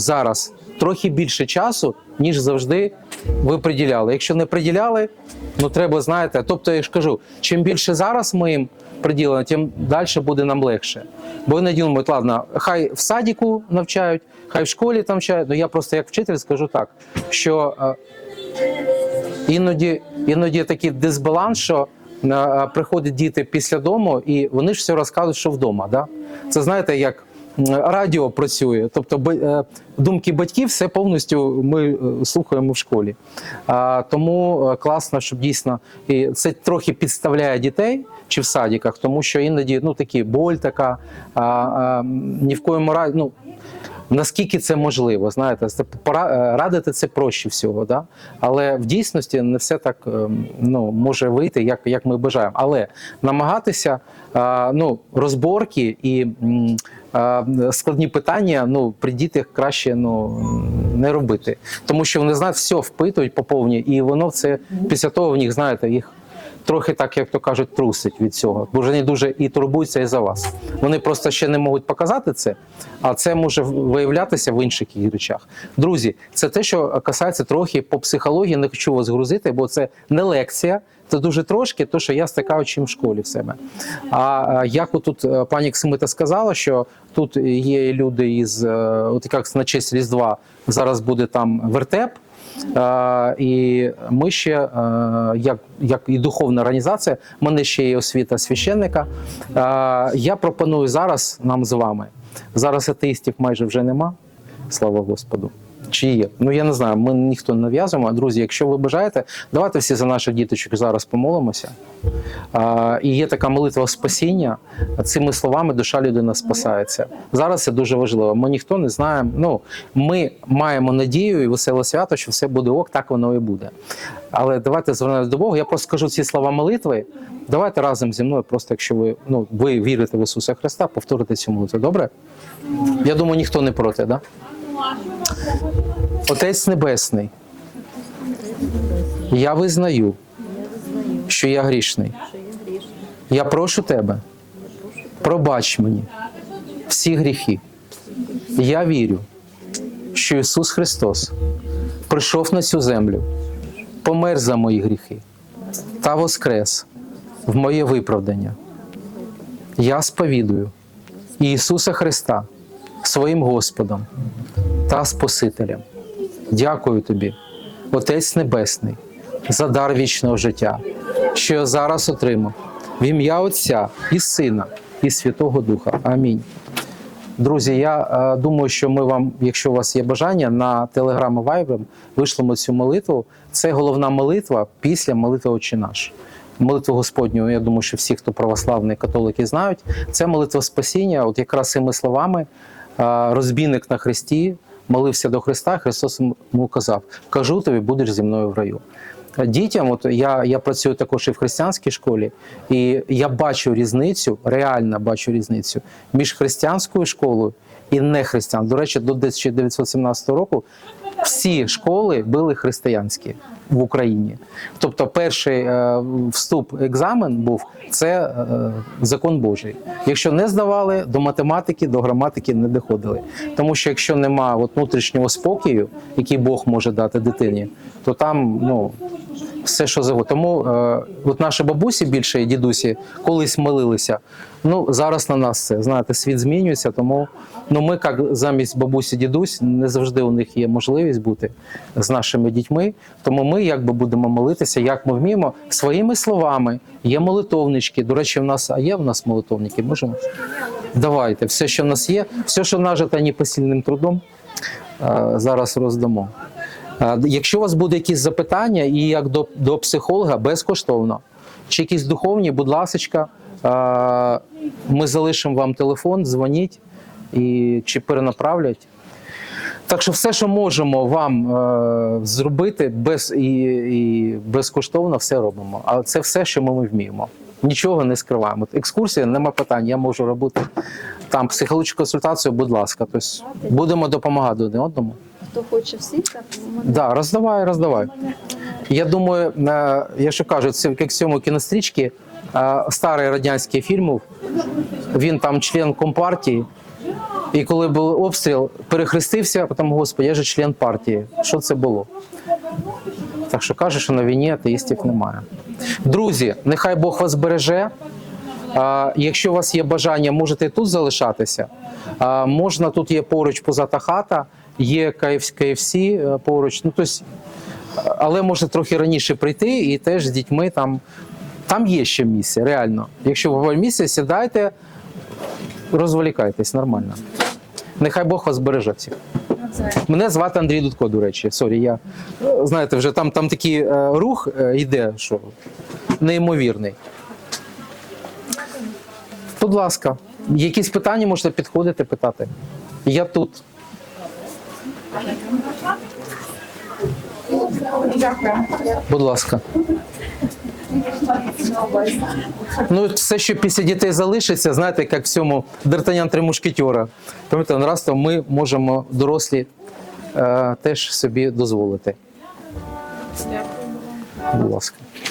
зараз трохи більше часу, ніж завжди ви приділяли. Якщо не приділяли, ну треба, знаєте, тобто я ж кажу, чим більше зараз ми їм приділимо, тим далі буде нам легше. Бо іноді думають, ладно, хай в садіку навчають, хай в школі там навчають. Ну я просто як вчитель скажу так, що е, іноді, іноді такий дисбаланс, що е, приходять діти після дому, і вони ж все розказують, що вдома. Да? Це знаєте, як радіо працює. Тобто е, думки батьків все повністю ми е, слухаємо в школі. Тому е, класно, щоб дійсно і це трохи підставляє дітей. Чи в садиках, тому що іноді ну такі боль така, ні в коєму разі, ну наскільки це можливо, знаєте, це е, радити це проще всього, да? але в дійсності не все так ем, ну, може вийти, як, як ми бажаємо. Але намагатися ну, розборки і складні питання ну, при дітях краще ну, не робити. Тому що вони знають, все впитують по повній, і воно це після того в них, знаєте, їх трохи так, як то кажуть, трусить від цього, бо вони дуже і турбуються і за вас. Вони просто ще не можуть показати це, а це може виявлятися в інших речах. Друзі, це те, що касається трохи по психології, не хочу вас грузити, бо це не лекція. Це дуже трошки, то що я стикаю чим в школі в себе. А е, як отут е, пані Ксимита сказала, що тут є люди із е, от як на честь Різдва зараз буде там вертеп. Е, І ми ще, як, як і духовна організація, в мене ще є освіта священника. Е, Я пропоную зараз нам з вами. Зараз атеїстів майже вже нема, слава Господу. Чи є? Ну я не знаю, ми ніхто не нав'язуємо. Друзі, якщо ви бажаєте, давайте всі за наших діточок зараз помолимося. А, і є така молитва спасіння. Цими словами душа людина спасається. Зараз це дуже важливо. Ми ніхто не знаємо. Ну, ми маємо надію і веселе свято, що все буде ок, так воно і буде. Але давайте звернемося до Бога. Я просто скажу ці слова молитви. Давайте разом зі мною, просто якщо ви ну ви вірите в Ісуса Христа, повторите цю молитву. Добре? Я думаю, ніхто не проти, да? Отець Небесний, я визнаю, що я грішний. Я прошу тебе, пробач мені всі гріхи. Я вірю, що Ісус Христос прийшов на цю землю, помер за мої гріхи та воскрес в моє виправдання. Я сповідую Ісуса Христа своїм Господом та Спасителем. Дякую тобі, Отець Небесний, за дар вічного життя, що я зараз отримав в ім'я Отця і Сина, і Святого Духа. Амінь. Друзі, я е, думаю, що ми вам, якщо у вас є бажання, на і Viber вишлемо цю молитву. Це головна молитва після молитви «Отче наш. Молитву Господню, я думаю, що всі, хто православний католики, знають. Це молитва спасіння, от якраз цими словами е, розбійник на хресті молився до Христа, Христос йому казав: Кажу тобі, будеш зі мною в раю. Дітям, от я, я працюю також і в християнській школі, і я бачу різницю, реально бачу різницю між християнською школою і нехристиян. До речі, до 1917 року всі школи були християнські в Україні. Тобто, перший е, вступ екзамен був це е, закон Божий. Якщо не здавали, до математики, до граматики не доходили. Тому що якщо немає внутрішнього спокою, який Бог може дати дитині, то там ну все, що завгодно. Тому е, от наші бабусі більше і дідусі колись молилися. Ну зараз на нас це знаєте, світ змінюється. Тому ну ми, як замість бабусі, дідусь, не завжди у них є можливість бути з нашими дітьми. Тому ми якби будемо молитися, як ми вміємо своїми словами. Є молитовнички. До речі, в нас а є в нас молитовники. Можемо давайте все, що в нас є, все, що нажито непосильним трудом, е, зараз роздамо. Якщо у вас буде якісь запитання, і як до, до психолога безкоштовно, чи якісь духовні, будь ласка, ми залишимо вам телефон, дзвоніть і чи перенаправлять. Так що все, що можемо вам е, зробити без і, і безкоштовно, все робимо. А це все, що ми вміємо. Нічого не скриваємо. Екскурсія, нема питань. Я можу робити там психологічну консультацію, будь ласка. Тобто будемо допомагати один одному. Хто хоче всі, так мене Да, роздавай, роздавай. Я думаю, е, я що кажу, це як в цьому кінострічці е, старий радянський фільм. Він там член компартії, І коли був обстріл, перехрестився, а потім, господи, я же член партії. Що це було? Так що каже, що на війні атеїстів немає. Друзі, нехай Бог вас береже. А, якщо у вас є бажання, можете тут залишатися. Можна, тут є поруч позата хата, є KFC е, поруч. Ну, тобто, але можна трохи раніше прийти і теж з дітьми там. Там є ще місце, реально. Якщо ви місце, сідайте, розволікайтесь нормально. Нехай Бог вас береже всіх. Мене звати Андрій Дудко, до речі. Сорі, я е, знаєте, вже там, там такий рух йде, що неймовірний. Будь ласка, якісь питання можете підходити, питати. Я тут. Будь ласка. Ну, все, що після дітей залишиться, знаєте, як в цьому Д'Артанян три мушкетера. Пам'ятаєте, ну, раз то ми можемо дорослі е, теж собі дозволити. Будь ласка.